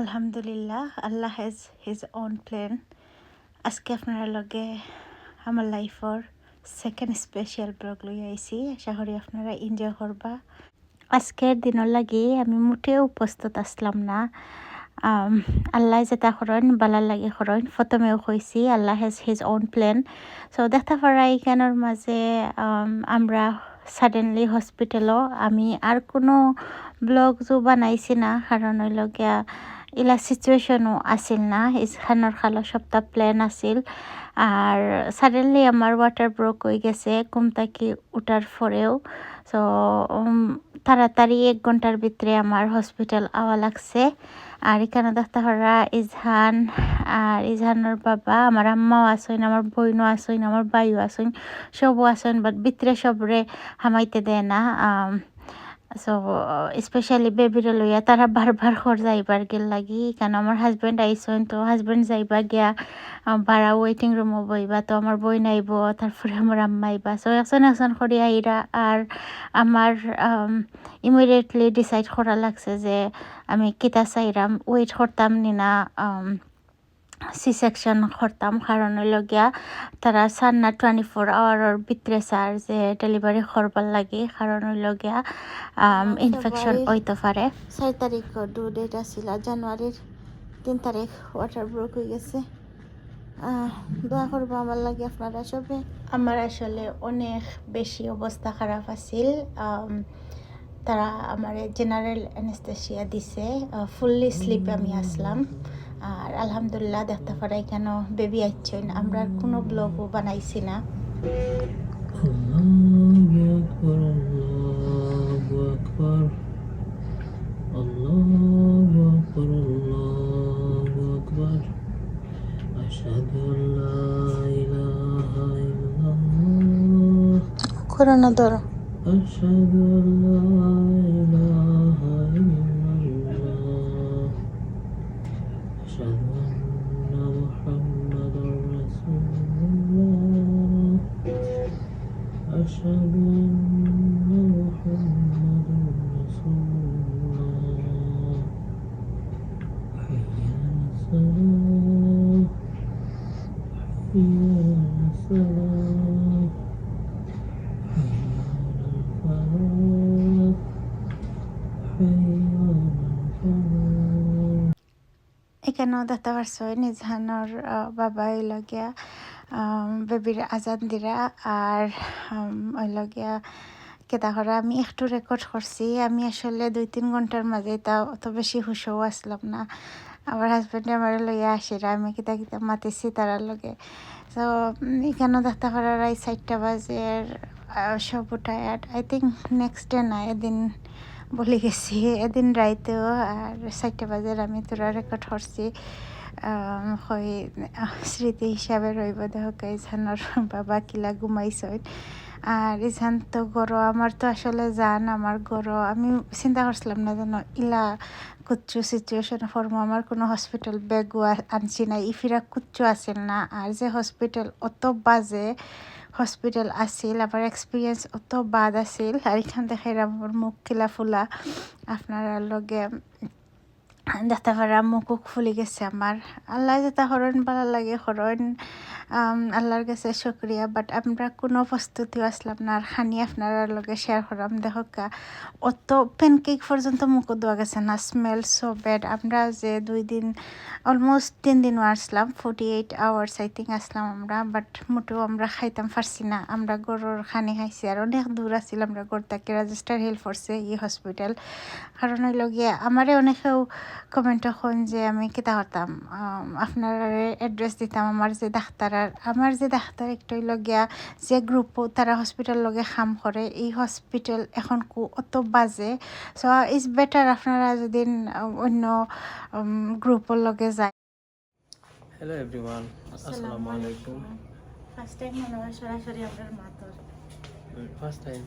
আলহামদুলিল্লাহ Allah has his own plan আজকে আপনার লগে আমার লাইফর সেকেন্ড স্পেশাল ব্লগ লই আইছি। আশা করি আপনারা এনজয় করবা। আজকের দিনের লাগি আমি মোটেও উপস্থিত আসলাম না। আল্লাহ যেটা করেন, বালার লাগে করেন। প্রথমেও কইছি, Allah has his own plan so দেখতে পারা এইখানের মাঝে আমরা সাডেনলি হসপিটালও আমি আর কোনো ব্লগ জো বানাইছি না। কারণ হইল গিয়া ইলা সিচুয়েশনও আছিল না। ইসখানৰ খালৰ সপ্তাহ প্ল্যান আছিল। আর সাডেনলি আমার ওয়াটার ব্রোক হয়ে গেছে ঘুম থাকি উঠার পরেও সো তাড়াতাড়ি এক ঘণ্টার ভিতরে আমার হসপিটাল আওয়া লাগছে। আর এখানে পারা ইজহান, আর ইজহানের বাবা আমার আম্মাও আসেন আমার বইনও আসেন আমার বাইও আসেন সবও আসেন বাট ভিতরে সবরে হামাইতে দেয় না সো স্পেশালি বেবিরে লইয়া তারা বারবার ঘর যাইবার গেল লাগি। কেন আমার হাজব্যান্ড আইসন তো হাজব্যান্ড যাইবা গিয়া বাড়া ওয়েটিং রুমও বইবা তো আমার বই নাইব তারপরে আমার আম্মা আইবা সো একজন একজন করে আইরা আর আমার ইমিডিয়েটলি ডিসাইড করা লাগছে যে আমি কিতা চাইরাম ওয়েট করতাম নি না সি সেকশন করতাম কারণ হইল গিয়া তারা সার না টোয়েন্টি ফোর আওয়ারের ভিতরে সার যে ডেলিভারি করবার লাগে কারণ হইল গিয়া ইনফেকশন হইতে পারে ছয় তারিখ ডু ডেট আছিল জানুয়ারির তিন তারিখ ওয়াটার ব্রোক হয়ে গেছে। দোয়া করব আমার লাগে আপনারা সবে। আমার আসলে অনেক বেশি অবস্থা খারাপ আছিল তারা আমার জেনারেল অ্যানেস্থেশিয়া দিছে ফুললি স্লিপে আমি আসলাম। আর আলহামদুলিল্লাহ দেখতে পারাই কেন বেবি আইছেন আমরা কোনো ব্লগও বানাইছি না। করোনা ধরো। এখানেও দেখতে পারছ নিজানোর বাবা লগিয়া বেবির আজান দিরা আর ওই লগিয়া কেতা করা আমি একটু রেকর্ড করছি আমি আসলে দুই তিন ঘণ্টার মাঝে তা অত বেশি হুশও আসলাম না। আমার হাজব্যান্ডে আমার লইয়া আসিরা আমি কিতা কিতা মাতিছি তারার লগে। তো এখানেও দেখতে পারার এই চারটা বাজে সব tired I think next day না, এদিন বলে গেছি, এদিন রাইতেও আর চারটে বাজার আমি তোরা রেকর্ড করছি। স্মৃতি হিসাবে রইব দেখক ইছানৰ বাবা কিলা ঘুমাইছই আর ইছান তো গরো, আমার তো আসলে জান, আমার গরো। আমি চিন্তা করছিলাম না যেন ইলা কুচ্ছু সিচুয়েশন ফর্ম আমার কোনো হসপিটাল ব্যাগও আনছি না ইফিরা কুচ্ছু আছিল না। আর যে হসপিটাল অত বাজে হসপিটাল আছিল আমার এক্সপিরিয়েন্স অত বাদ আছিল। আর এখান থেকে আমার মুখ কিলা ফুলা আপনার লগে দেখতে পারা মুখও ফুলি গেছে আমার আল্লাহ যেটা হরণ ভালো লাগে হরণ আল্লাহর কাছে শুক্রিয়া বাট আমরা কোনো প্রস্তুতিও আসলাম না আর খানি আপনার লগে শেয়ার করাম দেখা অত প্যানকেক পর্যন্ত মুখও দেওয়া গেছে না স্মেল সো ব্যাড আমরা যে দুই দিন অলমোস্ট তিন দিনও আসলাম forty eight hours I think আসলাম আমরা বাট মোটেও আমরা খাইতাম পারছি না। আমরা গরুর খানি খাইছি আর অনেক দূর আছিল আমরা গড় তাকে রেজিস্টার হেল্প করছে ই হসপিটাল কারণ হইল গিয়ে আমারে অনেকেও কমেন্ট এখন যে আমি কিতা করতাম আপনার এড্রেস দিতাম আমার যে ডাক্তার আর আমার যে ডাক্তার একটু লগিয়া যে গ্রুপ তারা হসপিটাল লগে কাম করে এই হসপিটাল এখন কু অত বাজে। সো ইজ বেটার আপনারা যদি অন্য গ্রুপের লগে যায়। হ্যালো এভরিওয়ান আসসালামু আলাইকুম। ফার্স্ট টাইম মনে হয় সরাসরি আপনার মাতর। ফার্স্ট টাইম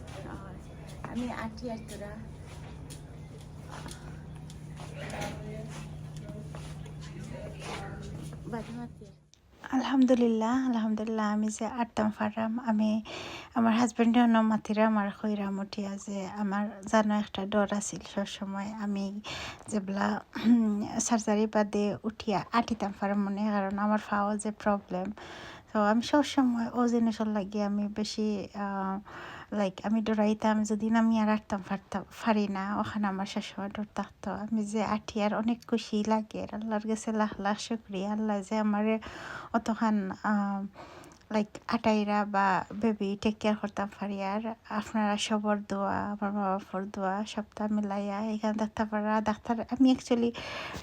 আমি আটি আর তোরা আলহামদুলিল্লাহ আলহামদুলিল্লাহ, আমি যে আটতাম ফারাম, আমি আমার হাজব্যান্ডে নাম মাতিরাম আমার খৈরাম উঠিয়া যে আমার জানো একটা ডর আছিল সবসময়, আমি যেগুলা সার্জারি বাদে উঠিয়া আটিতাম পারাম মনে কারণ আমার ফাও যে প্রবলেম তো আমি সবসময় ও জিনিসের লাগে, আমি বেশি লাইক আমি ডরাইতাম, যদি আমি আর আটতাম পারতাম পারি না ওখানে আমার সবসময় ডর থাকতো। আমি যে আঠি আর অনেক খুশি লাগে। আল্লাহর কাছে লাখ লাখ শুক্রিয়া। আল্লাহ যে আমার অতখান লাইক আটাইরা বা বেবি টেক কেয়ার করতাম পারি। আর আপনারা সবর দোয়া, আমার মা বাবার দোয়া সপ্তাহ মিলাইয়া এখানে ডাক্তার পারা ডাক্তার, আমি অ্যাকচুয়ালি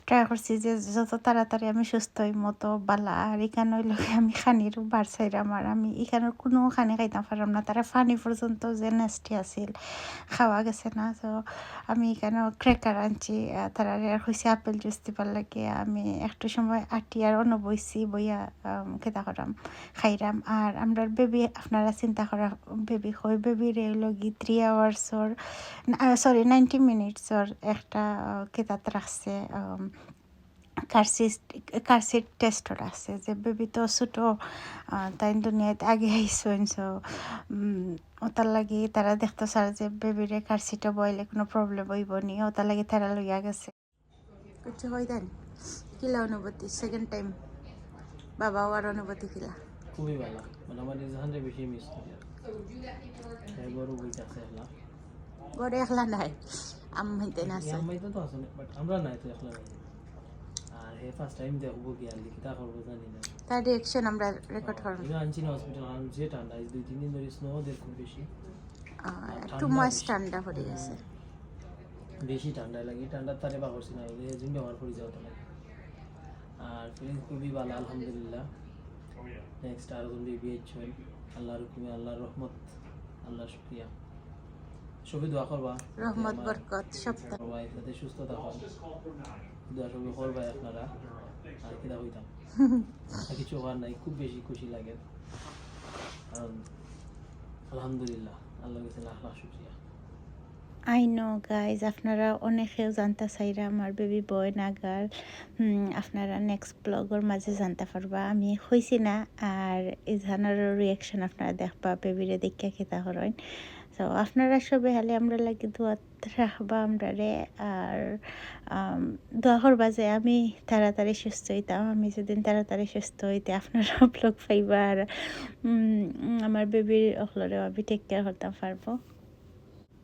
ট্রাই করছি যে যত তাড়াতাড়ি আমি সুস্থ হই মতো বালা, আর এখানে হইল আমি খানির বার চাইরাম আর আমি এখানের কোনো খানি খাইতাম পারলাম না। তারা ফানি পর্যন্ত যে নেস্টি আছিল, খাওয়া গেছে না। তো আমি এখানে ক্রেকার আনছি। তারা হয়েছে আপেল জুস দিবার লাগে। আমি একটু সময় আটি আর অন্য বইছি, বইয়া খেতা করাম খাইরাম আর আমরা বেবি আপনারা চিন্তা করা বেবি হয় বেবি রে লগি থ্রি আওয়ার্সর সরি নাইনটি মিনিটসর একটা কেতাত রাখছে কার্সিস কার্সিট টেস্টর আছে। যে বেবি তো ছোটো তাই দুনিয়াতে আগে আইসন সো ওটার লাগি তারা দেখতে চার যে বেবিরে কার্সিটা বইলে কোনো প্রবলেম হইব নি ওটার লাগি তারা লইয়া গেছে। কিছু হয় দেন, কিলা অনুভূতি সেকেন্ড টাইম বাবাও আর অনুভূতি কিলা? খুবই ভালো। মানে আমার ইজহানরে বেশি মিস করি বইতাছে এলা গড়ে একলা নাই না আছে তো আছে বাট আমরা নাই তো একলা নাই। আর হে ফার্স্ট টাইম দেখব কি আর লিখিতা করব জানি না। তার আমরা রেকর্ড করব। এটা আনছি না হসপিটাল আর যে ঠান্ডা এই দুই তিন দিন ধরে স্নো দেখ খুব বেশি একটু ময়েস ঠান্ডা পড়ে গেছে। বেশি ঠান্ডা লাগে ঠান্ডার তারে বা করছি না এই জন্য ব্যবহার করে যাওয়া আর ফিলিংস খুবই ভালো আলহামদুলিল্লাহ। নেক্সট আর কোন বেবি হচ্ছেন আল্লাহর হুকুমে আল্লাহর রহমত আল্লাহ শুক্রিয়া। সবই দোয়া করবা। রহমত বরকত সপ্তাহ সবাই সুস্থ দোয়া সবই করবাই আপনারা। আর কিনা হইতাম আর কিছু হওয়ার নাই খুব বেশি খুশি লাগে। কারণ আলহামদুলিল্লাহ আল্লাহ কাছে লাখ লাখ শুক্রিয়া। আই নো গাইজ আপনারা অনেকেও জানতে চাইরা আমার বেবি বয় নাগার আপনারা নেক্সট ব্লগের মাঝে জানতে পারবা আমি হইছি না আর ইজহানের রিয়াকশন আপনারা দেখবা বেবিরে দেখে খেতা করেন তো আপনারা সবে হালে আমরা লাগি দোয়া রাখবা আমরা রে আর দোয়া করবা যে আমি তাড়াতাড়ি সুস্থ হইতাম আমি যেদিন তাড়াতাড়ি সুস্থ হইতে আপনারা ব্লগ পাইবা আর আমার বেবির অকলরেও আমি টেক কেয়ার করতে পারব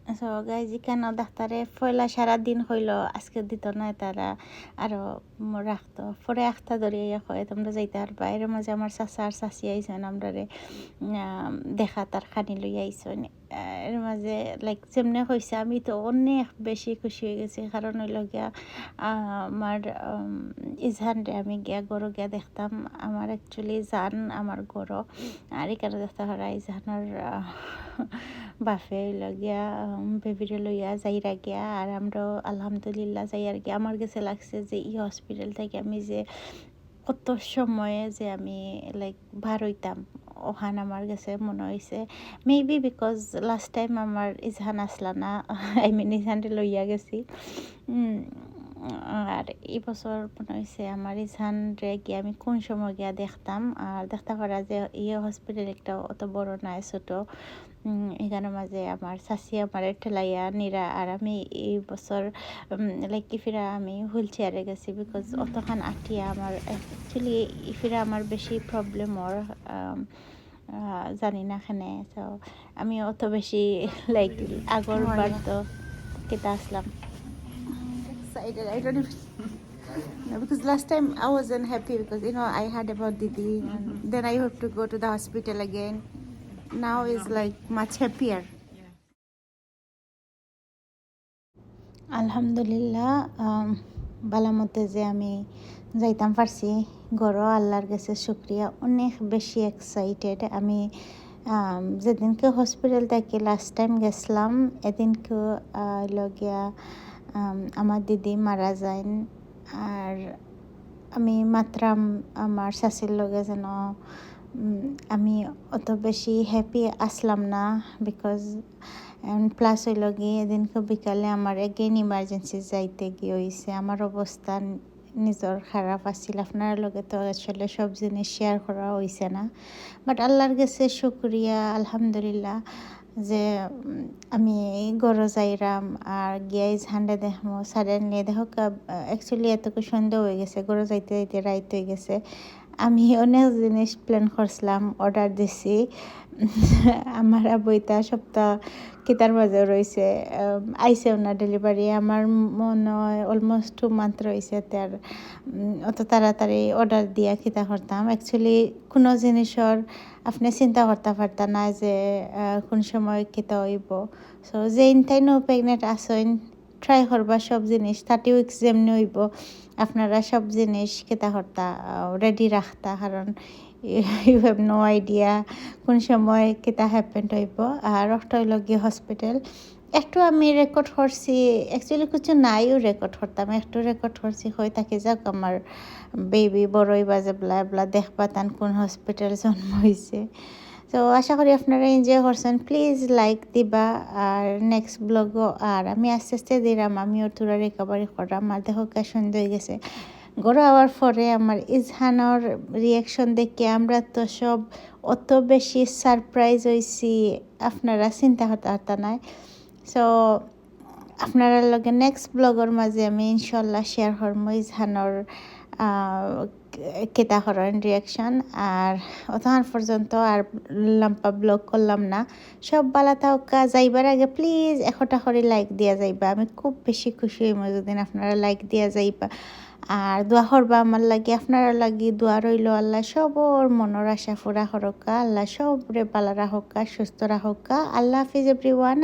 সো গাইজ কেন ডাক্তারে পয়লা সারা দিন হইল, আজকে দিত না তারা আরও রাখতো। পরে আখতা ধরে ইয়ে হয় তোমরা যাইতে আর বাইরের মাঝে আমার চাচা আর চাচি আইসেন আমরা দেখা তার খানি লই আইসেন এর মাঝে লাইক যেমনে হয়েছে আমি তো অনেক বেশি খুশি হয়ে গেছি। কারণ হইল গিয়া আমার উম, রে আমি গিয়া গরু গিয়া দেখতাম। আমার অ্যাকচুয়ালি জান আমার গরু। আর এখানে দেখতে পারা ইজহানের বাফে লগিয়া বেবিরে লইয়া যাইরা গিয়া। আর আমরাও আলহামদুলিল্লাহ যাইয়ার গিয়া। আমার কাছে লাগছে যে ই হসপিটাল থেকে আমি যে কত সময়ে যে আমি লাইক বার হইতাম। ওখান আমার কাছে মনে হয়েছে মেবি বিকজ লাস্ট টাইম আমার ইজহান আসলা না আই মিন ইজহানটা লইয়া গেছি। আর এই বছর মনে হয়েছে আমার ইজহান রে গিয়ে আমি কোন সময় গিয়া দেখতাম। আর দেখতে পারা যে ইয়ে হসপিটাল একটা অত বড় নাই, ছোট। এদের মাঝে আমার সাসি আমার ঠেলাইয়া নিরা আর আমি এই বছর লাইক ইফিরা আমি হুইল চেয়ারে গেছি বিকজ অতখান আটিয়া আমার অ্যাকচুয়ালি ইফিরা আমার বেশি প্রবলেমর জানি না এখানে তো আমি অত বেশি লাইক আগর বার তো কেটে আসলাম Because last time I wasn't happy because you know I had about Didi, mm-hmm. then I have to go to the hospital again. Now is, like, much happier. আলহামদুলিল্লাহ বালামতে যে আমি যাইতাম পারছি গরো আল্লাহর কাছে শুক্রিয়া। অনেক বেশি এক্সাইটেড আমি যেদিনকে হসপিটাল থেকে লাস্ট টাইম গেছিলাম, এদিনকে লগিয়া আমার দিদি মারা যায় আর আমি মাত্রাম আমার শাশির লগে যেন আমি অত বেশি হ্যাপি আসলাম না বিকজ প্লাস হইল গিয়ে এদিনকে বিকালে আমার এগেইন ইমার্জেন্সি যাইতে গিয়ে হয়েছে আমার অবস্থা নিজের খারাপ আছিল। আপনার লগে তো আসলে সব জিনিস শেয়ার করা হয়েছে না। বাট আল্লাহর কাছে শুক্রিয়া, আলহামদুলিল্লাহ যে আমি গরো যাইরাম আর গিয়াই ঝান্ডা দেখমো। সাডেনলি দেখো অ্যাকচুয়ালি এতকে সন্দেহ হয়ে গেছে। গরো যাইতে যাইতে রাইত হয়ে গেছে। আমি অনেক জিনিস প্ল্যান করছিলাম অর্ডার দিছি। আমার বইটা সপ্তাহ কিতার মাঝে রয়েছে আইসেও না ডেলিভারি আমার মনে হয় অলমোস্ট টু মান্থ রয়েছে তার অত তাড়াতাড়ি অর্ডার দিয়া কিতা করতাম। অ্যাকচুয়ালি কোনো জিনিসের আপনি চিন্তা করতে পারতা না যে কোন সময় কিতা হইব। সো যে ইনটাইনও প্রেগনেন্ট আসেন ট্রাই করবা, সব জিনিস থার্টি উইক্স যেমনি হইব, আপনারা সব জিনিস কিতা করতা রেডি রাখতা, কারণ ইউ হ্যাভ নো আইডিয়া কোন সময় কিতা হ্যাপেন্ড হইব। আর গিয়ে হসপিটাল একটু আমি রেকর্ড করছি অ্যাকচুয়ালি কিছু নাইও রেকর্ড করতাম, একটু রেকর্ড করছি, হয়ে থাকে যাক আমার বেবি বড়ই বাজে বলা বলা দেখবা তান কোন হসপিটাল জন্ম হয়েছে তো আশা করি আপনারা এনজয় করছেন। প্লিজ লাইক দিবা আর নেক্সট ব্লগও আর আমি আস্তে আস্তে দিলাম, আমিও তোরা রিকভারি করাম আর দেখো কে সুন্দর গেছে। গড়ো হওয়ার পরে আমার ইজহানোর রিয়াকশন দেখে আমরা তো সব অত বেশি সারপ্রাইজ হয়েছি। আপনারা চিন্তা হতে নাই। সো আপনারা লগে নেক্সট ব্লগর মাঝে আমি ইনশাল্লাহ শেয়ার করম ইজহানোর কেতা করেন রিয়াকশন আর অতক্ষণ পর্যন্ত আর লম্পা ব্লগ করলাম না। সব বালা তাওকা যাইবার আগে প্লিজ একটা করে লাইক দিয়া যাইবা। আমি খুব বেশি খুশি হইম যদি আপনারা লাইক দিয়া যাইবা। আর দোয়া করবা আমার লাগে, আপনারা লাগি দোয়া রইল আল্লাহ, সবর মনের আশা ফুরা হরকা, আল্লাহ সবরে বালা রাহকা সুস্থ রাহকা আল্লাহ হাফিজ এভরিওয়ান